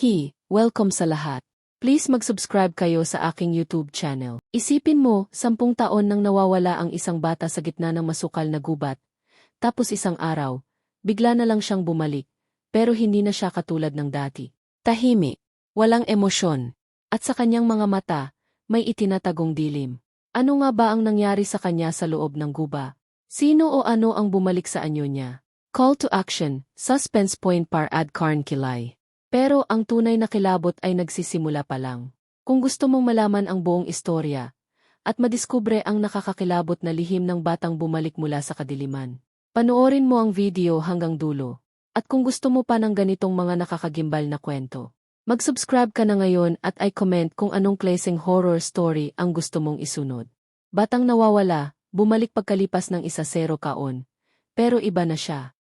Hi, welcome sa lahat. Please mag-subscribe kayo sa aking YouTube channel. Isipin mo, sampung taon nang nawawala ang isang bata sa gitna ng masukal na gubat. Tapos isang araw, bigla na lang siyang bumalik, pero hindi na siya katulad ng dati. Tahimik, walang emosyon, at sa kanyang mga mata, may itinatagong dilim. Ano nga ba ang nangyari sa kanya sa loob ng guba? Sino o ano ang bumalik sa anyo niya? Call to action, suspense point par ad karn kilay. Pero ang tunay na kilabot ay nagsisimula pa lang. Kung gusto mong malaman ang buong istorya, at madiskubre ang nakakakilabot na lihim ng batang bumalik mula sa kadiliman. Panoorin mo ang video hanggang dulo. At kung gusto mo pa ng ganitong mga nakakagimbal na kwento, mag-subscribe ka na ngayon at ay comment kung anong klaseng horror story ang gusto mong isunod. Batang nawawala, bumalik pagkalipas ng isa zero kaon. Pero iba na siya.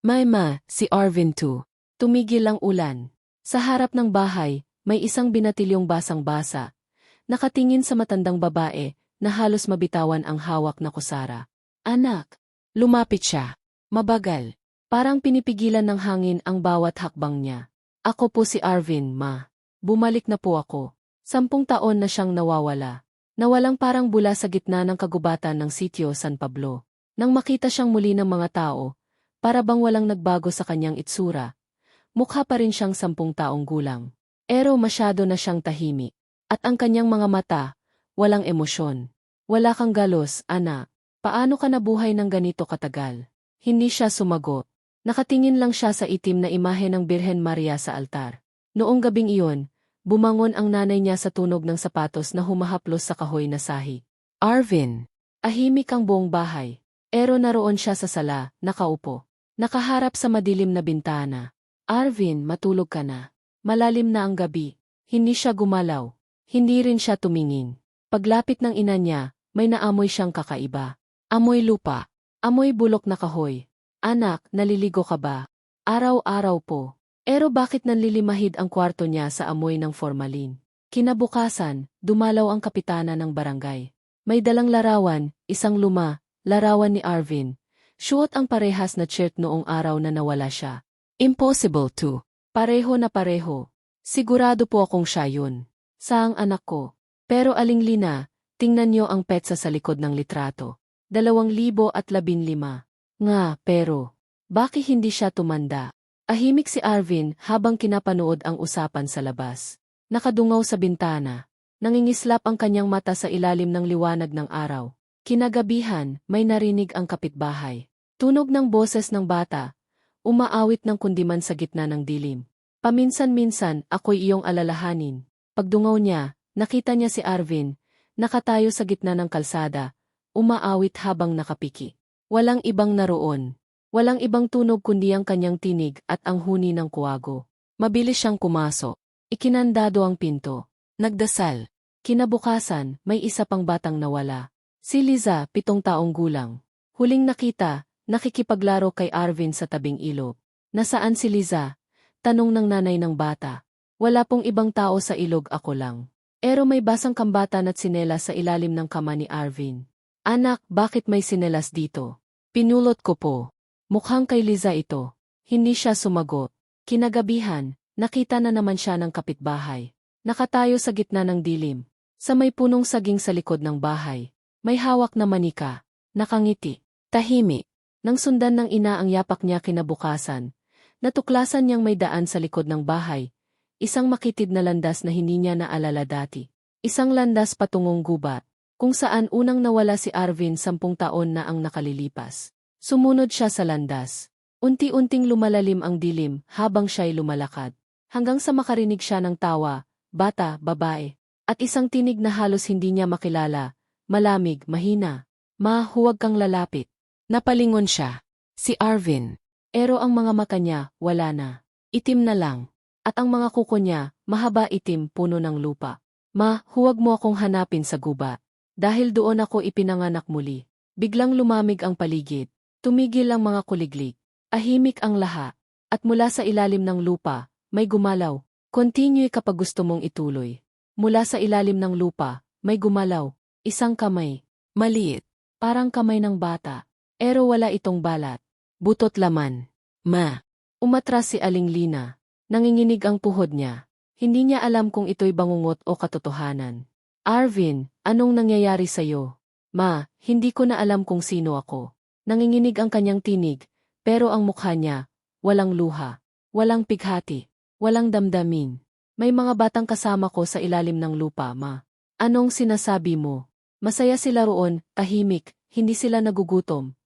May ma, si Arvin 2. Tumigil ang ulan. Sa harap ng bahay, may isang binatilyong basang-basa. Nakatingin sa matandang babae na halos mabitawan ang hawak na kusara. Anak. Lumapit siya. Mabagal. Parang pinipigilan ng hangin ang bawat hakbang niya. Ako po si Arvin, ma. Bumalik na po ako. Sampung taon na siyang nawawala. Nawalang parang bula sa gitna ng kagubatan ng sitio San Pablo. Nang makita siyang muli ng mga tao, para bang walang nagbago sa kanyang itsura, mukha pa rin siyang sampung taong gulang. Pero masyado na siyang tahimik. At ang kanyang mga mata, walang emosyon. Wala kang galos, ana. Paano ka nabuhay ng ganito katagal? Hindi siya sumagot. Nakatingin lang siya sa itim na imahe ng Birhen Maria sa altar. Noong gabing iyon, bumangon ang nanay niya sa tunog ng sapatos na humahaplos sa kahoy na sahi. Arvin! Ahimik ang buong bahay. Pero naroon siya sa sala, nakaupo. Nakaharap sa madilim na bintana. Arvin, matulog ka na. Malalim na ang gabi. Hindi siya gumalaw. Hindi rin siya tumingin. Paglapit ng ina niya, may naamoy siyang kakaiba. Amoy lupa. Amoy bulok na kahoy. Anak, naliligo ka ba? Araw-araw po. Pero bakit nanlilimahid ang kwarto niya sa amoy ng formalin? Kinabukasan, dumalaw ang kapitana ng barangay. May dalang larawan, isang luma, larawan ni Arvin. Suot ang parehas na shirt noong araw na nawala siya. Impossible to. Pareho na pareho. Sigurado po akong siya yun. Saang anak ko. Pero aling lina, tingnan niyo ang petsa sa likod ng litrato. Dalawang libo at labin lima. Nga, pero, bakit hindi siya tumanda? Ahimik si Arvin habang kinapanood ang usapan sa labas. Nakadungaw sa bintana. Nangingislap ang kanyang mata sa ilalim ng liwanag ng araw. Kinagabihan, may narinig ang kapitbahay. Tunog ng boses ng bata, umaawit ng kundiman sa gitna ng dilim. Paminsan-minsan, ako'y iyong alalahanin. Pagdungaw niya, nakita niya si Arvin, nakatayo sa gitna ng kalsada, umaawit habang nakapiki. Walang ibang naroon. Walang ibang tunog kundi ang kanyang tinig at ang huni ng kuwago. Mabilis siyang kumaso. Ikinandado ang pinto. Nagdasal. Kinabukasan, may isa pang batang nawala. Si Liza, pitong taong gulang. Huling nakita, nakikipaglaro kay Arvin sa tabing ilog. Nasaan si Liza? Tanong ng nanay ng bata. Wala pong ibang tao sa ilog ako lang. Pero may basang kambatan at sinelas sa ilalim ng kama ni Arvin. Anak, bakit may sinelas dito? Pinulot ko po. Mukhang kay Liza ito. Hindi siya sumagot. Kinagabihan, nakita na naman siya ng kapitbahay. Nakatayo sa gitna ng dilim. Sa may punong saging sa likod ng bahay. May hawak na manika. Nakangiti. Tahimik. Nang sundan ng ina ang yapak niya kinabukasan, natuklasan niyang may daan sa likod ng bahay. Isang makitid na landas na hindi niya naalala dati. Isang landas patungong gubat, kung saan unang nawala si Arvin sampung taon na ang nakalilipas. Sumunod siya sa landas. Unti-unting lumalalim ang dilim habang siya'y lumalakad. Hanggang sa makarinig siya ng tawa, bata, babae, at isang tinig na halos hindi niya makilala, malamig, mahina. Ma, huwag kang lalapit. Napalingon siya. Si Arvin. Pero ang mga mata niya, wala na. Itim na lang. At ang mga kuko niya, mahaba itim, puno ng lupa. Ma, huwag mo akong hanapin sa guba. Dahil doon ako ipinanganak muli. Biglang lumamig ang paligid. Tumigil ang mga kuliglig. Ahimik ang laha. At mula sa ilalim ng lupa, may gumalaw. Continue kapag gusto mong ituloy. Mula sa ilalim ng lupa, may gumalaw. Isang kamay. Maliit. Parang kamay ng bata. Pero wala itong balat. Butot laman. Ma. Umatras si Aling Lina. Nanginginig ang tuhod niya. Hindi niya alam kung ito'y bangungot o katotohanan. Arvin, anong nangyayari sa'yo? Ma, hindi ko na alam kung sino ako. Nanginginig ang kanyang tinig, pero ang mukha niya, walang luha, walang pighati, walang damdamin. May mga batang kasama ko sa ilalim ng lupa, ma. Anong sinasabi mo? Masaya sila roon, tahimik, hindi sila nagugutom.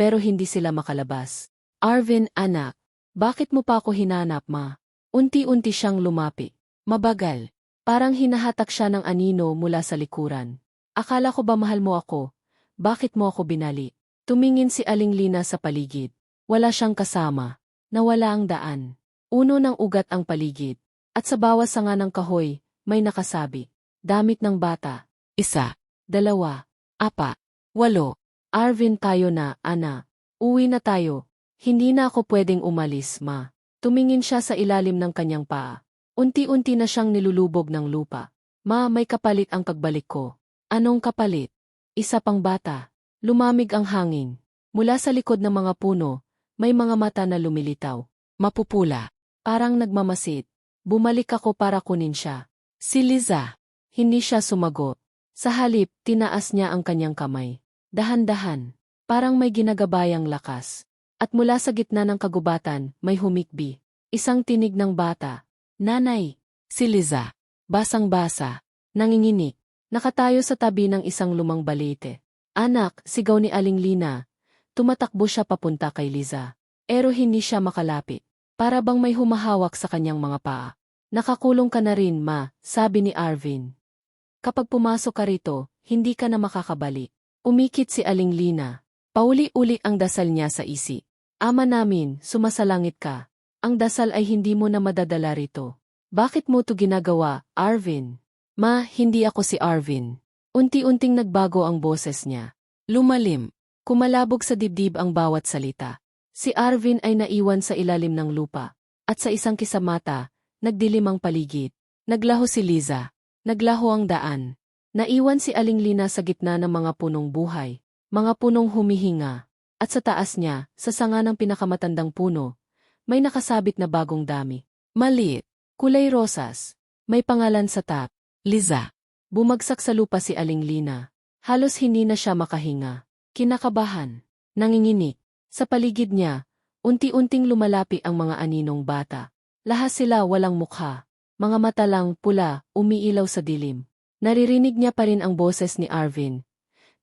Pero hindi sila makalabas. Arvin, anak, bakit mo pa ako hinanap, ma? Unti-unti siyang lumapi. Mabagal. Parang hinahatak siya ng anino mula sa likuran. Akala ko ba mahal mo ako? Bakit mo ako binali? Tumingin si Aling Lina sa paligid. Wala siyang kasama. Nawala ang daan. Uno ng ugat ang paligid. At sa bawat sanga ng kahoy, may nakasabi. Damit ng bata. Isa. Dalawa. Apa. Walo. Arvin tayo na, ana. Uwi na tayo. Hindi na ako pwedeng umalis, ma. Tumingin siya sa ilalim ng kanyang paa. Unti-unti na siyang nilulubog ng lupa. Ma, may kapalit ang pagbalik ko. Anong kapalit? Isa pang bata. Lumamig ang hangin. Mula sa likod ng mga puno, may mga mata na lumilitaw. Mapupula. Parang nagmamasid. Bumalik ako para kunin siya. Si Liza. Hindi siya sumagot. Sa halip, tinaas niya ang kanyang kamay. Dahan-dahan. Parang may ginagabayang lakas. At mula sa gitna ng kagubatan, may humikbi. Isang tinig ng bata. Nanay. Si Liza. Basang-basa. Nanginginig. Nakatayo sa tabi ng isang lumang balete. Anak, sigaw ni Aling Lina. Tumatakbo siya papunta kay Liza. Pero hindi siya makalapit. Para bang may humahawak sa kanyang mga paa. Nakakulong ka na rin, ma, sabi ni Arvin. Kapag pumasok ka rito, hindi ka na makakabalik. Umikit si Aling Lina. Pauli-uli ang dasal niya sa isi. Ama namin, sumasalangit ka. Ang dasal ay hindi mo na madadala rito. Bakit mo to ginagawa, Arvin? Ma, hindi ako si Arvin. Unti-unting nagbago ang boses niya. Lumalim. Kumalabog sa dibdib ang bawat salita. Si Arvin ay naiwan sa ilalim ng lupa. At sa isang kisamata, nagdilim ang paligid. Naglaho si Liza. Naglaho ang daan. Naiwan si Aling Lina sa gitna ng mga punong buhay. Mga punong humihinga. At sa taas niya, sa sanga ng pinakamatandang puno, may nakasabit na bagong dami. Maliit, kulay rosas, may pangalan sa top, Liza. Bumagsak sa lupa si Aling Lina. Halos hindi na siya makahinga. Kinakabahan, nanginginig. Sa paligid niya, unti-unting lumalapi ang mga aninong bata. Lahat sila walang mukha. Mga mata lang pula, umiilaw sa dilim. Naririnig niya pa rin ang boses ni Arvin.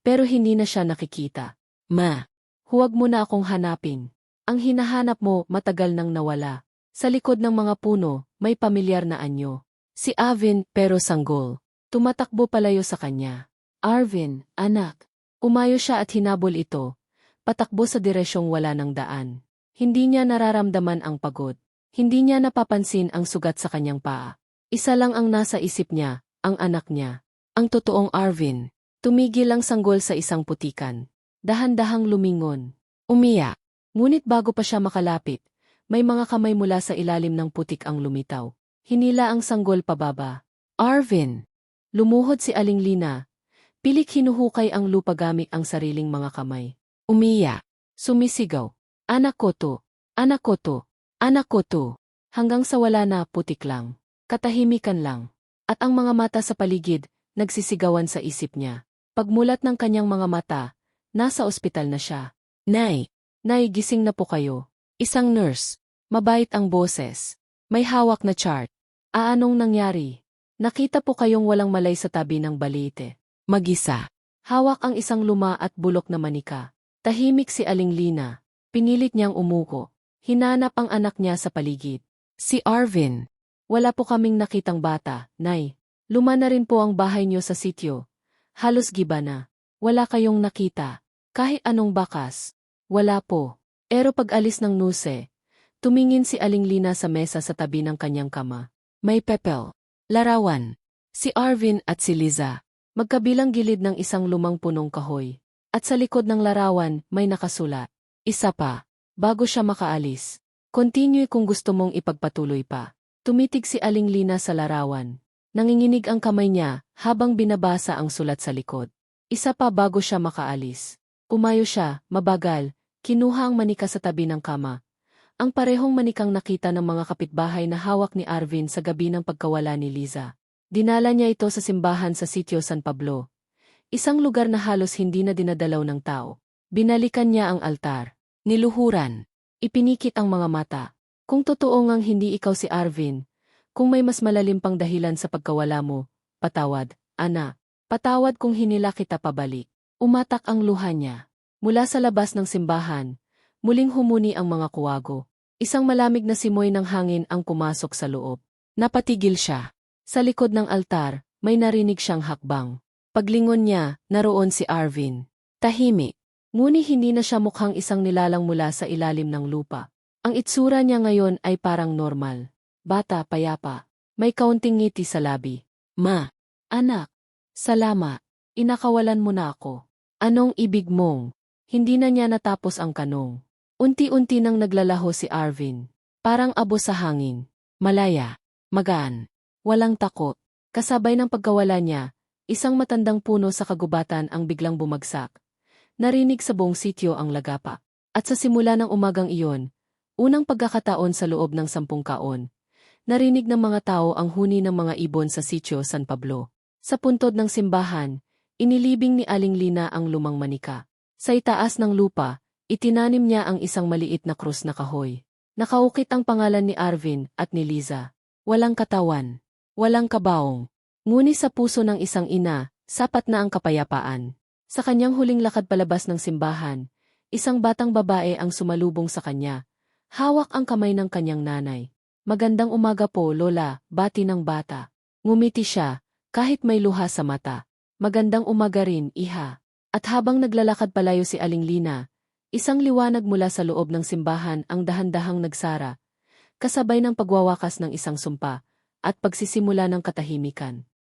Pero hindi na siya nakikita. Ma, Huwag mo na akong hanapin. Ang hinahanap mo matagal nang nawala. Sa likod ng mga puno, may pamilyar na anyo. Si Avin, pero sanggol. Tumatakbo palayo sa kanya. Arvin, anak. Umayo siya at hinabol ito. Patakbo sa diresyong wala ng daan. Hindi niya nararamdaman ang pagod. Hindi niya napapansin ang sugat sa kanyang paa. Isa lang ang nasa isip niya, ang anak niya. Ang totoong Arvin. Tumigil ang sanggol sa isang putikan. Dahan-dahang lumingon. Umiyak. Ngunit bago pa siya makalapit, may mga kamay mula sa ilalim ng putik ang lumitaw. Hinila ang sanggol pababa. Arvin! Lumuhod si Aling Lina. Pilik hinuhukay ang lupa gamit ang sariling mga kamay. Umiyak. Sumisigaw. Anak ko to. Anak ko to. Anak ko to. Hanggang sa wala na putik lang. Katahimikan lang. At ang mga mata sa paligid, nagsisigawan sa isip niya. Pagmulat ng kanyang mga mata, Nasa ospital na siya. Nay, Nay, gising na po kayo. Isang nurse. Mabait ang boses. May hawak na chart. Aanong nangyari? Nakita po kayong walang malay sa tabi ng balite. Magisa. Hawak ang isang luma at bulok na manika. Tahimik si Aling Lina. Pinilit niyang umuko. Hinanap ang anak niya sa paligid. Si Arvin. Wala po kaming nakitang bata, Nay. Luma na rin po ang bahay niyo sa sityo. Halos giba na. Wala kayong nakita. Kahit anong bakas. Wala po. Pero pag alis ng nuse, tumingin si Aling Lina sa mesa sa tabi ng kanyang kama. May pepel. Larawan. Si Arvin at si Liza. Magkabilang gilid ng isang lumang punong kahoy. At sa likod ng larawan, may nakasulat. Isa pa. Bago siya makaalis. Continue kung gusto mong ipagpatuloy pa. Tumitig si Aling Lina sa larawan. Nanginginig ang kamay niya habang binabasa ang sulat sa likod. Isa pa bago siya makaalis. Umayo siya, mabagal, kinuha ang manika sa tabi ng kama. Ang parehong manikang nakita ng mga kapitbahay na hawak ni Arvin sa gabi ng pagkawala ni Liza. Dinala niya ito sa simbahan sa sitio San Pablo. Isang lugar na halos hindi na dinadalaw ng tao. Binalikan niya ang altar. Niluhuran. Ipinikit ang mga mata. Kung totoo ngang hindi ikaw si Arvin, kung may mas malalim pang dahilan sa pagkawala mo, patawad, ana. Patawad kung hinila kita pabalik. Umatak ang luha niya. Mula sa labas ng simbahan, muling humuni ang mga kuwago. Isang malamig na simoy ng hangin ang pumasok sa loob. Napatigil siya. Sa likod ng altar, may narinig siyang hakbang. Paglingon niya, naroon si Arvin. Tahimik. Nguni hindi na siya mukhang isang nilalang mula sa ilalim ng lupa. Ang itsura niya ngayon ay parang normal. Bata, payapa. May kaunting ngiti sa labi. Ma. Anak. Salama. Inakawalan mo na ako. Anong ibig mong? Hindi na niya natapos ang kanong. Unti-unti nang naglalaho si Arvin. Parang abo sa hangin. Malaya. Magaan. Walang takot. Kasabay ng pagkawala niya, isang matandang puno sa kagubatan ang biglang bumagsak. Narinig sa buong sityo ang lagapa. At sa simula ng umagang iyon, unang pagkakataon sa loob ng sampung kaon, narinig ng mga tao ang huni ng mga ibon sa sityo San Pablo. Sa puntod ng simbahan, inilibing ni Aling Lina ang lumang manika. Sa itaas ng lupa, itinanim niya ang isang maliit na krus na kahoy. Nakaukit ang pangalan ni Arvin at ni Liza. Walang katawan, walang kabaong. Nguni sa puso ng isang ina, sapat na ang kapayapaan. Sa kanyang huling lakad palabas ng simbahan, isang batang babae ang sumalubong sa kanya. Hawak ang kamay ng kanyang nanay. Magandang umaga po, Lola, bati ng bata. Ngumiti siya, kahit may luha sa mata. Magandang umaga rin, iha. At habang naglalakad palayo si Aling Lina, isang liwanag mula sa loob ng simbahan ang dahan-dahang nagsara, kasabay ng pagwawakas ng isang sumpa, at pagsisimula ng katahimikan.